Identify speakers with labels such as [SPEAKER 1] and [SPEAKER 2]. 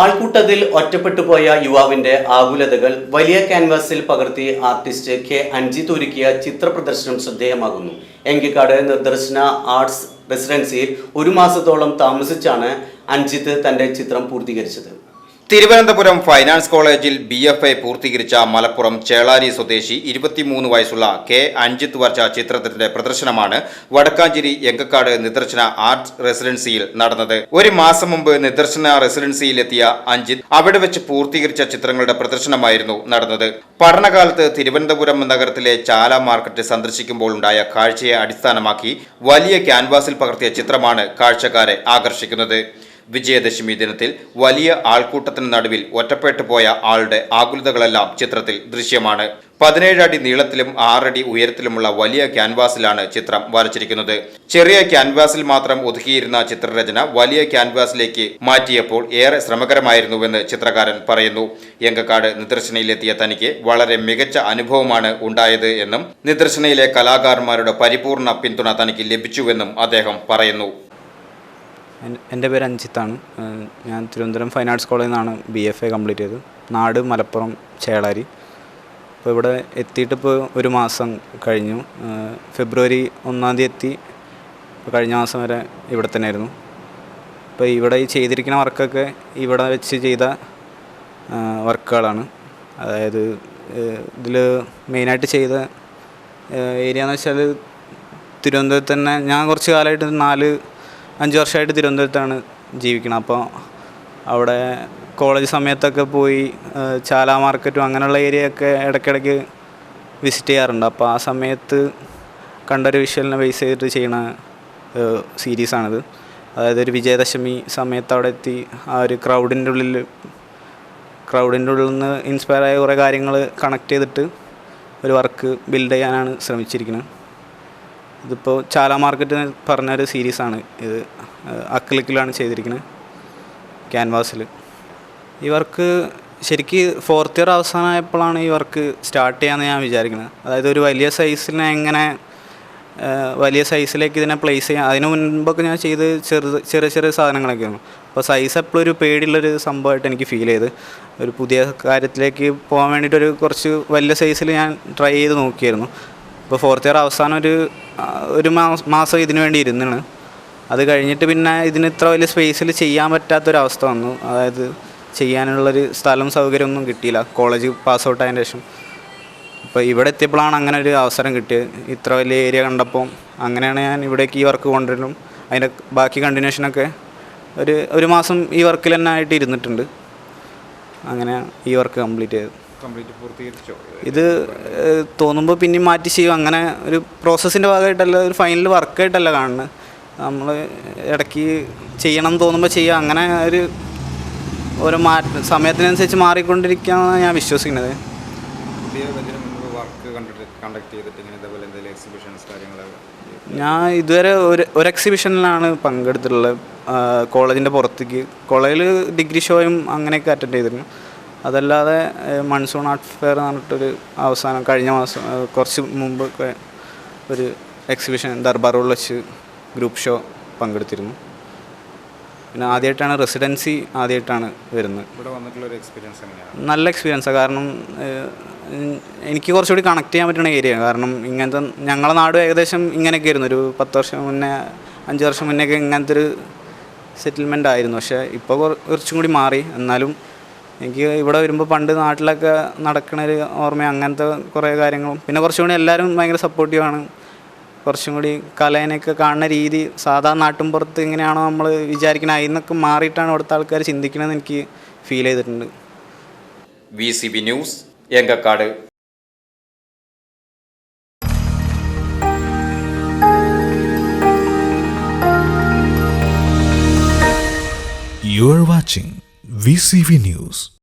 [SPEAKER 1] ആൾക്കൂട്ടത്തിൽ ഒറ്റപ്പെട്ടു പോയ യുവാവിന്റെ ആകുലതകൾ വലിയ ക്യാൻവാസിൽ പകർത്തി ആർട്ടിസ്റ്റ് കെ അഞ്ജിത്ത് ഒരുക്കിയ ചിത്ര പ്രദർശനം ശ്രദ്ധേയമാകുന്നു. എങ്കിക്കാട് നിർദർശന ആർട്സ് റെസിഡൻസിയിൽ ഒരു മാസത്തോളം താമസിച്ചാണ് അഞ്ജിത്ത് തന്റെ ചിത്രം പൂർത്തീകരിച്ചത്.
[SPEAKER 2] തിരുവനന്തപുരം ഫൈനാൻസ് കോളേജിൽ ബി എഫ് ഐ പൂർത്തീകരിച്ച മലപ്പുറം ചേളാരി സ്വദേശി ഇരുപത്തിമൂന്ന് വയസ്സുള്ള കെ. അഞ്ജിത്ത് വർച്ച ചിത്രത്തിന്റെ പ്രദർശനമാണ് വടക്കാഞ്ചേരി എങ്കക്കാട് നിദർശന ആർട്സ് റെസിഡൻസിയിൽ നടന്നത്. ഒരു മാസം മുമ്പ് നിദർശന റെസിഡൻസിയിലെത്തിയ അഞ്ജിത്ത് അവിടെ വെച്ച് പൂർത്തീകരിച്ച ചിത്രങ്ങളുടെ പ്രദർശനമായിരുന്നു നടന്നത്. പഠനകാലത്ത് തിരുവനന്തപുരം നഗരത്തിലെ ചാല മാർക്കറ്റ് സന്ദർശിക്കുമ്പോൾ ഉണ്ടായ കാഴ്ചയെ അടിസ്ഥാനമാക്കി വലിയ ക്യാൻവാസിൽ പകർത്തിയ ചിത്രമാണ് കാഴ്ചക്കാരെ ആകർഷിക്കുന്നത്. വിജയദശമി ദിനത്തിൽ വലിയ ആൾക്കൂട്ടത്തിന് നടുവിൽ ഒറ്റപ്പെട്ടു പോയ ആളുടെ ആകുലതകളെല്ലാം ചിത്രത്തിൽ ദൃശ്യമാണ്. പതിനേഴ് അടി നീളത്തിലും ആറടി ഉയരത്തിലുമുള്ള വലിയ ക്യാൻവാസിലാണ് ചിത്രം വരച്ചിരിക്കുന്നത്. ചെറിയ ക്യാൻവാസിൽ മാത്രം ഒതുക്കിയിരുന്ന ചിത്രരചന വലിയ ക്യാൻവാസിലേക്ക് മാറ്റിയപ്പോൾ ഏറെ ശ്രമകരമായിരുന്നുവെന്ന് ചിത്രകാരൻ പറയുന്നു. എങ്കക്കാട് നിദർശനയിലെത്തിയ തനിക്ക് വളരെ മികച്ച അനുഭവമാണ് ഉണ്ടായത് എന്നും നിദർശനയിലെ കലാകാരന്മാരുടെ പരിപൂർണ പിന്തുണ തനിക്ക് ലഭിച്ചുവെന്നും അദ്ദേഹം പറയുന്നു.
[SPEAKER 3] എന്റെ പേര് അഞ്ജിത്താണ് ഞാൻ തിരുവനന്തപുരം ഫൈൻ ആർട്സ് കോളേജിൽ നിന്നാണ് ബി എഫ് എ കംപ്ലീറ്റ് ചെയ്തത്. നാട് മലപ്പുറം ചേളാരി. അപ്പോൾ ഇവിടെ എത്തിയിട്ട് ഇപ്പോൾ ഒരു മാസം കഴിഞ്ഞു. ഫെബ്രുവരി ഒന്നാം തീയതി എത്തി. കഴിഞ്ഞ മാസം വരെ ഇവിടെ തന്നെ ആയിരുന്നു അപ്പോൾ ഇവിടെ ഈ ചെയ്തിരിക്കുന്ന വർക്കൊക്കെ ഇവിടെ വെച്ച് ചെയ്ത വർക്കുകളാണ്. അതായത് ഇതിൽ മെയിനായിട്ട് ചെയ്ത ഏരിയ എന്ന് വെച്ചാൽ തിരുവനന്തപുരത്ത് തന്നെ ഞാൻ കുറച്ച് കാലമായിട്ട് നാല് അഞ്ച് വർഷമായിട്ട് തിരുവനന്തപുരത്താണ് ജീവിക്കുന്നത് അപ്പോൾ അവിടെ കോളേജ് സമയത്തൊക്കെ പോയി ചാല മാർക്കറ്റും അങ്ങനെയുള്ള ഏരിയയൊക്കെ ഇടയ്ക്കിടയ്ക്ക് വിസിറ്റ് ചെയ്യാറുണ്ട്. അപ്പോൾ ആ സമയത്ത് കണ്ടൊരു വിഷ്വലിനെ ബേസ് ചെയ്തിട്ട് ചെയ്യണ സീരീസാണിത് അതായത് ഒരു വിജയദശമി സമയത്ത് അവിടെ എത്തി ആ ഒരു ക്രൗഡിന്റെ ഉള്ളിൽ ക്രൗഡിന്റെ ഉള്ളിൽ നിന്ന് ഇൻസ്പയർ ആയ കുറേ കാര്യങ്ങൾ കണക്ട് ചെയ്തിട്ട് ഒരു വർക്ക് ബിൽഡ് ചെയ്യാനാണ് ശ്രമിച്ചിരിക്കുന്നത് ഇതിപ്പോൾ ചാല മാർക്കറ്റ് എന്ന് പറഞ്ഞൊരു സീരീസാണ് ഇത് അക്ലിക്കിലാണ് ചെയ്തിരിക്കുന്നത് ക്യാൻവാസിൽ ഈ വർക്ക് ശരിക്ക് ഫോർത്ത് ഇയർ അവസാനമായപ്പോഴാണ് ഈ വർക്ക് സ്റ്റാർട്ട് ചെയ്യാമെന്ന് ഞാൻ വിചാരിക്കുന്നത് അതായത് ഒരു വലിയ സൈസിനെ എങ്ങനെ വലിയ സൈസിലേക്ക് ഇതിനെ പ്ലേസ് ചെയ്യാം. അതിന് മുൻപൊക്കെ ഞാൻ ചെയ്ത് ചെറു ചെറിയ ചെറിയ സാധനങ്ങളൊക്കെ സാധനങ്ങളൊക്കെയാണ് അപ്പോൾ സൈസ് എപ്പോഴും ഒരു പേടിയുള്ളൊരു സംഭവമായിട്ട് എനിക്ക് ഫീൽ ചെയ്ത്. ഒരു പുതിയ കാര്യത്തിലേക്ക് പോകാൻ വേണ്ടിയിട്ടൊരു കുറച്ച് വലിയ സൈസിൽ ഞാൻ ട്രൈ ചെയ്ത് നോക്കിയായിരുന്നു. ഇപ്പോൾ ഫോർത്ത് ഇയർ അവസാനം ഒരു ഒരു മാസം ഇതിനു വേണ്ടി ഇരുന്നാണ്. അത് കഴിഞ്ഞിട്ട് പിന്നെ ഇതിന് ഇത്ര വലിയ സ്പേസിൽ ചെയ്യാൻ പറ്റാത്തൊരവസ്ഥ വന്നു. അതായത് ചെയ്യാനുള്ളൊരു സ്ഥലം സൗകര്യമൊന്നും കിട്ടിയില്ല. കോളേജ് പാസ് ഔട്ട് ആയതിന് ശേഷം. അപ്പോൾ ഇവിടെ എത്തിയപ്പോഴാണ് അങ്ങനെ ഒരു അവസരം കിട്ടിയത്. ഇത്ര വലിയ ഏരിയ കണ്ടപ്പോൾ അങ്ങനെയാണ് ഞാൻ ഇവിടേക്ക് ഈ വർക്ക് കൊണ്ടുവരലും. അതിന്റെ ബാക്കി കണ്ടിന്യൂഷനൊക്കെ ഒരു ഒരു മാസം ഈ വർക്കിൽ തന്നെ ആയിട്ട് ഇരുന്നിട്ടുണ്ട്. അങ്ങനെ ഈ വർക്ക് കംപ്ലീറ്റ് ചെയ്തത്.
[SPEAKER 2] കംപ്ലീറ്റ് പൂർത്തീകരിച്ചോ?
[SPEAKER 3] ഇത് തോന്നുമ്പോൾ പിന്നെ മാറ്റി ചെയ്യും അങ്ങനെ ഒരു പ്രോസസ്സിന്റെ ഭാഗമായിട്ടല്ല ഒരു ഫൈനൽ വർക്കായിട്ടല്ല കാണുന്നത്. നമ്മൾ ഇടയ്ക്ക് ചെയ്യണം എന്ന് തോന്നുമ്പോൾ ചെയ്യുക. അങ്ങനെ ഒരു ഓരോ മാറ്റ സമയത്തിനനുസരിച്ച് മാറിക്കൊണ്ടിരിക്കുകയാണ് ഞാൻ വിശ്വസിക്കുന്നത്. ഞാൻ ഇതുവരെ ഒരു ഒരു എക്സിബിഷനിലാണ് പങ്കെടുത്തിട്ടുള്ളത്. കോളേജിന്റെ പുറത്തേക്ക്. കോളേജിൽ ഡിഗ്രി ഷോയും അങ്ങനെയൊക്കെ അറ്റൻഡ് ചെയ്തിരുന്നു. അതല്ലാതെ മൺസൂൺ ആർട്ട് ഫെയർ എന്ന് പറഞ്ഞിട്ടൊരു അവസാനം കഴിഞ്ഞ മാസം കുറച്ച് മുമ്പ് ഒരു എക്സിബിഷൻ ദർബാർ വെച്ച് ഗ്രൂപ്പ് ഷോ പങ്കെടുത്തിരുന്നു. പിന്നെ ആദ്യമായിട്ടാണ് റെസിഡൻസി ആദ്യമായിട്ടാണ് വരുന്നത്.
[SPEAKER 2] ഇവിടെ വന്നിട്ടുള്ള ഒരു എക്സ്പീരിയൻസ് എങ്ങനെയാണ്?
[SPEAKER 3] നല്ല എക്സ്പീരിയൻസാണ് കാരണം എനിക്ക് കുറച്ചുകൂടി കണക്ട് ചെയ്യാൻ പറ്റുന്ന ഏരിയ കാരണം ഇങ്ങനത്തെ ഞങ്ങളെ നാട് ഏകദേശം ഇങ്ങനെയൊക്കെ ആയിരുന്നു. ഒരു പത്ത് വർഷം മുന്നേ അഞ്ച് വർഷം മുന്നേ ഒക്കെ ഇങ്ങനത്തെ ഒരു സെറ്റിൽമെന്റ് ആയിരുന്നു. പക്ഷേ ഇപ്പോൾ കുറച്ചും കൂടി മാറി. എന്നാലും എനിക്ക് ഇവിടെ വരുമ്പോൾ പണ്ട് നാട്ടിലൊക്കെ നടക്കണ ഒരു ഓർമ്മ അങ്ങനത്തെ കുറേ കാര്യങ്ങളും. പിന്നെ കുറച്ചും കൂടി എല്ലാവരും ഭയങ്കര സപ്പോർട്ടീവാണ് കുറച്ചും കൂടി കലേനെയൊക്കെ കാണുന്ന രീതി സാധാ നാട്ടും പുറത്ത് എങ്ങനെയാണോ നമ്മൾ വിചാരിക്കുന്നത് അതിൽ നിന്നൊക്കെ മാറിയിട്ടാണ് ഇവിടുത്തെ ആൾക്കാർ ചിന്തിക്കണമെന്ന് എനിക്ക് ഫീൽ ചെയ്തിട്ടുണ്ട്.
[SPEAKER 2] V C B news Engakkad.
[SPEAKER 4] You are watching VCV News.